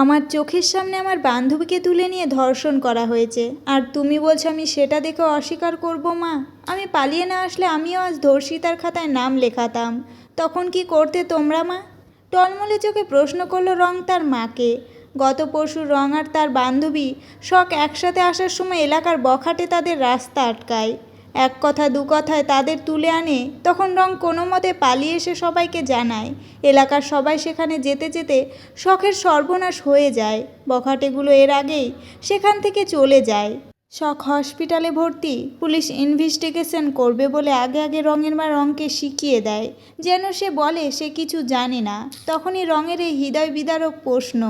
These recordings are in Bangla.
আমার চোখের সামনে আমার বান্ধবীকে তুলে নিয়ে ধর্ষণ করা হয়েছে। আর তুমি বলছো আমি সেটা দেখে অস্বীকার করব মা। আমি পালিয়ে না আসলে আমিও আজ ধর্ষিতার খাতায় নাম লেখাতাম। তখন কি করতে তোমরা মা? টলমলে চোখে প্রশ্ন করল রং তার মাকে। গত পরশু রং আর তার বান্ধবী শখ একসাথে আসার সময় এলাকার বখাটে তাদের রাস্তা আটকায়। এক কথা, দু কথায় তাদের তুলে আনে, তখন রং কোনো মতে পালিয়ে এসে সবাইকে জানায়। এলাকার সবাই সেখানে যেতে যেতে শখের সর্বনাশ হয়ে যায়। বখাটেগুলো এর আগেই সেখান থেকে চলে যায়। শখ হসপিটালে ভর্তি, পুলিশ ইনভেস্টিগেশন করবে বলে আগে আগে রঙের মা রঙকে শিখিয়ে দেয়। যেন সে বলে সে কিছু জানে না, তখনই রঙের এই হৃদয় বিদারক প্রশ্ন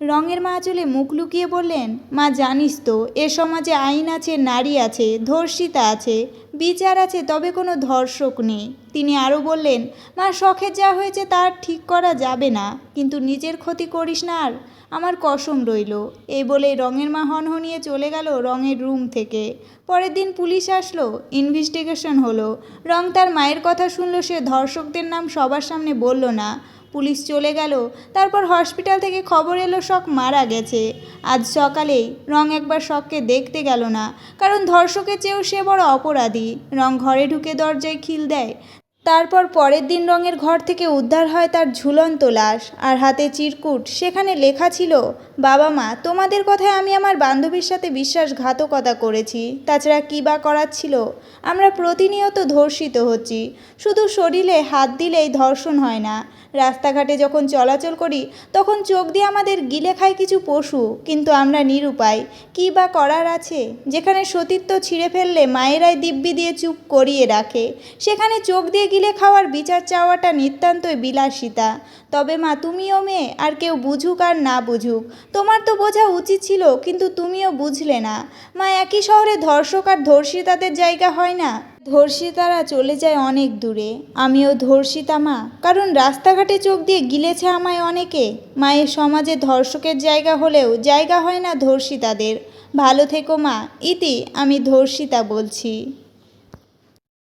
রঙের মা চলে মুখ লুকিয়ে বললেন, মা, জানিস তো, এ সমাজে আইন আছে, নারী আছে, ধর্ষিতা আছে, বিচার আছে, তবে কোনো ধর্ষক নেই। তিনি আরও বললেন, মা, শখের যা হয়েছে তার ঠিক করা যাবে না, কিন্তু নিজের ক্ষতি করিস না আর, আমার কসম রইল। এই বলে রঙের মা হনহনিয়ে চলে গেল রঙের রুম থেকে। পরের দিন পুলিশ আসলো, ইনভেস্টিগেশন হলো। রং তার মায়ের কথা শুনলো, সে ধর্ষকদের নাম সবার সামনে বলল না। পুলিশ চলে গেল। তারপর হসপিটাল থেকে খবর এলো শখ মারা গেছে। আজ সকালেই রং একবার শখকে দেখতে গেল না, কারণ ধর্ষকের চেয়েও সে বড় অপরাধী। রং ঘরে ঢুকে দরজায় খিল দেয়। তারপর পরের দিন রঙের ঘর থেকে উদ্ধার হয় তার ঝুলন্ত লাশ। আর হাতে চিরকুট। সেখানে লেখা ছিল, বাবা মা, তোমাদের কথায় আমি আমার বান্ধবীর সাথে বিশ্বাসঘাতকতা করেছি। তাছাড়া কী বা করার ছিল? আমরা প্রতিনিয়ত ধর্ষিত হচ্ছি। শুধু শরীরে হাত দিলেই ধর্ষণ হয় না। রাস্তাঘাটে যখন চলাচল করি, তখন চোখ দিয়ে আমাদের গিলে খায় কিছু পশু। কিন্তু আমরা নিরুপায়। কী বা করার আছে? যেখানে সতীত্ব ছিঁড়ে ফেললে মায়েরাই দিব্যি দিয়ে চুপ করিয়ে রাখে। সেখানে চোখ দিয়ে গিলে খাওয়ার বিচার চাওয়াটা নিতান্তই বিলাসিতা। তবে মা, তুমিও মেয়ে, আর কেউ বুঝুক আর না বুঝুক, তোমার তো বোঝা উচিত ছিল, কিন্তু তুমিও বুঝলে না। মা, একই শহরে ধর্ষক আর ধর্ষিতাদের জায়গা হয় না? ধর্ষিতারা চলে যায় অনেক দূরে। আমিও ধর্ষিতা মা, কারণ রাস্তাঘাটে চোখ দিয়ে গিলেছে আমায় অনেকে। মায়ের সমাজে ধর্ষকের জায়গা হলেও জায়গা হয় না ধর্ষিতাদের। ভালো থেকো মা, ইতি আমি ধর্ষিতা বলছি।